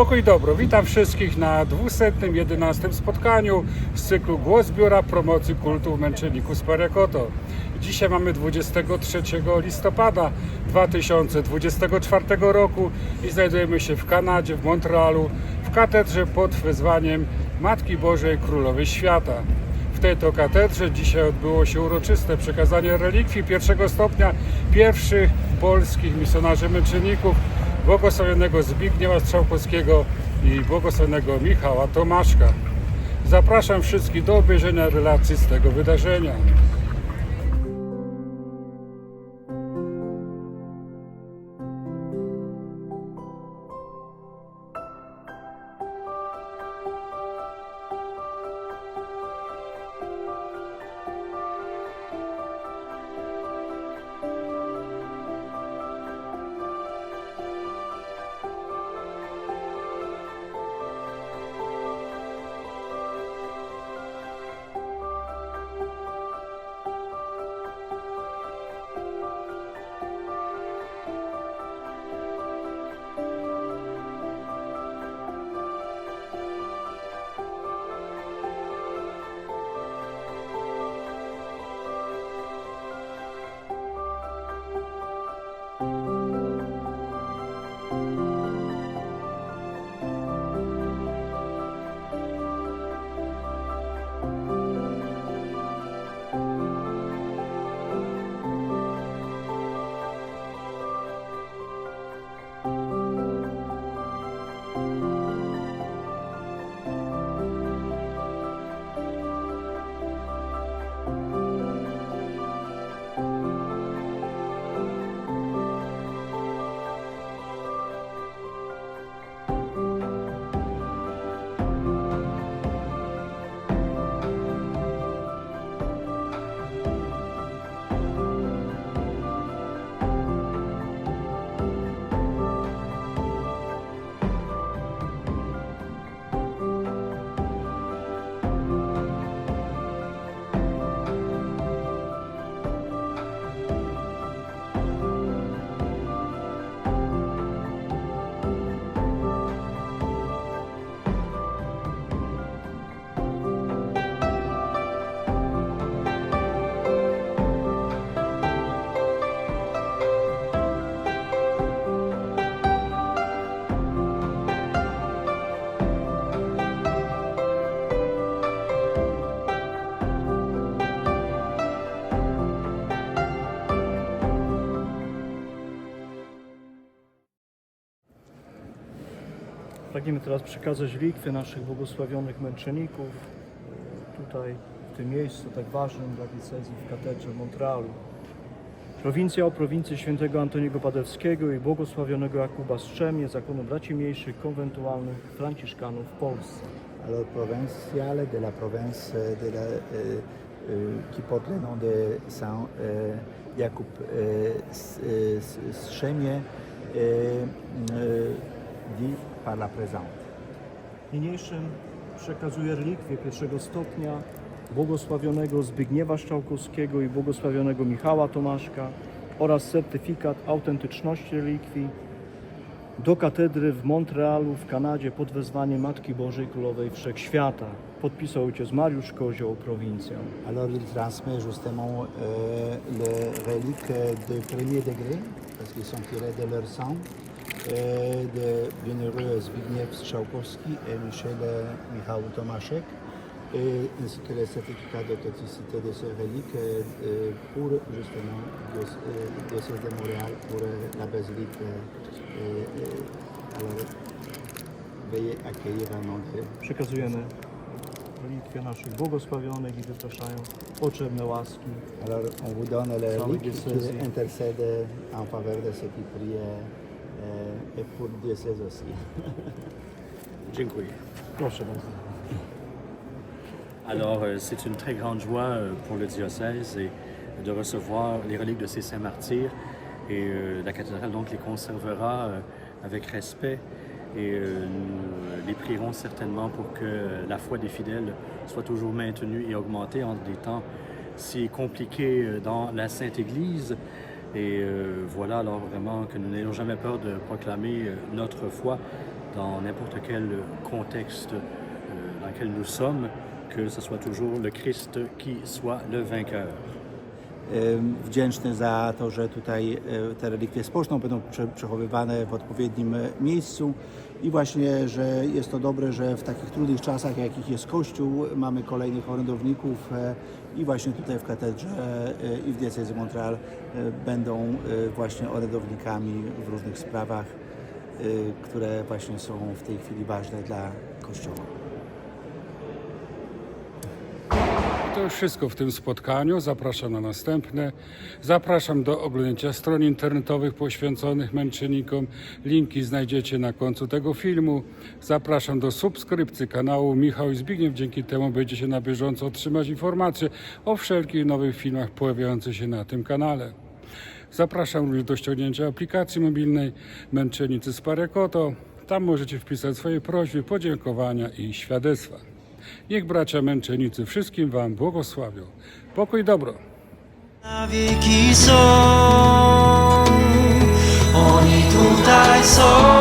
Pokój dobro. Witam wszystkich na 211 spotkaniu z cyklu Głos Biura Promocji Kultu Męczenników z Parekoto. Dzisiaj mamy 23 listopada 2024 roku i znajdujemy się w Kanadzie, w Montrealu, w katedrze pod wezwaniem Matki Bożej Królowej Świata. W tej to katedrze dzisiaj odbyło się uroczyste przekazanie relikwii pierwszego stopnia pierwszych polskich misjonarzy męczenników błogosławionego Zbigniewa Strzałkowskiego i błogosławionego Michała Tomaszka. Zapraszam wszystkich do obejrzenia relacji z tego wydarzenia. Pragniemy teraz przekazać likwy naszych błogosławionych męczenników e, tutaj, w tym miejscu tak ważnym dla diecezji w katedrze Montrealu. Prowincja o prowincji świętego Antoniego Padewskiego i błogosławionego Jakuba Strzemie, zakonu braci mniejszych konwentualnych franciszkanów w Polsce. alors provinciale de la province de la, euh, euh, qui porte le nom de Saint euh, Jakub euh, S- Strzemie, euh, euh, dit par la présente. Niniejszym przekazuję relikwie pierwszego stopnia błogosławionego Zbigniewa Szczałkowskiego i błogosławionego Michała Tomaszka oraz certyfikat autentyczności relikwii do katedry w Montrealu w Kanadzie pod wezwaniem Matki Bożej Królowej Wszechświata. Podpisał ojciec Mariusz Kozioł, prowincja. Alors il transmet justement euh, les reliques de premier degré, parce qu'ils sont tirés de leur sang, de bienheureux Zbigniew Strzałkowski et Michel euh, Michał Tomaszek, ainsi que le certificat d'authenticité de ces reliques euh, euh, pour justement le diocèse de Montréal, pour la basilique. alors, veuillez accueillir un nom Przekazujemy relikwie naszych błogosławionych i wypraszają potrzebne łaski. Alors, on vous donne les reliques qui intercèdent en faveur de ceux qui prient et pour le diocèse aussi. Dziękuję. Proszę. Alors, euh, c'est une très grande joie euh, pour le diocèse et de recevoir les reliques de ces saints martyrs. Et la cathédrale donc les conservera avec respect et nous les prierons certainement pour que la foi des fidèles soit toujours maintenue et augmentée en des temps si compliqués dans la Sainte Église. Et euh, voilà alors vraiment que nous n'ayons jamais peur de proclamer euh, notre foi dans n'importe quel contexte euh, dans lequel nous sommes, que ce soit toujours le Christ qui soit le vainqueur. Wdzięczny za to, że tutaj e, te relikwie spoczną, będą prze- przechowywane w odpowiednim e, miejscu i właśnie, że jest to dobre, że w takich trudnych czasach, jakich jest Kościół, mamy kolejnych orędowników e, i właśnie tutaj w katedrze i w diecezji Montreal będą właśnie orędownikami w różnych sprawach, które właśnie są w tej chwili ważne dla Kościoła. To już wszystko w tym spotkaniu. Zapraszam na następne. Zapraszam do oglądnięcia stron internetowych poświęconych męczennikom. Linki znajdziecie na końcu tego filmu. Zapraszam do subskrypcji kanału Michał i Zbigniew. Dzięki temu będziecie na bieżąco otrzymać informacje o wszelkich nowych filmach pojawiających się na tym kanale. Zapraszam również do ściągnięcia aplikacji mobilnej Męczennicy z Parekoto. Tam możecie wpisać swoje prośby, podziękowania i świadectwa. Niech bracia męczennicy wszystkim Wam błogosławią. Pokój dobro. Na wieki są, oni tutaj są.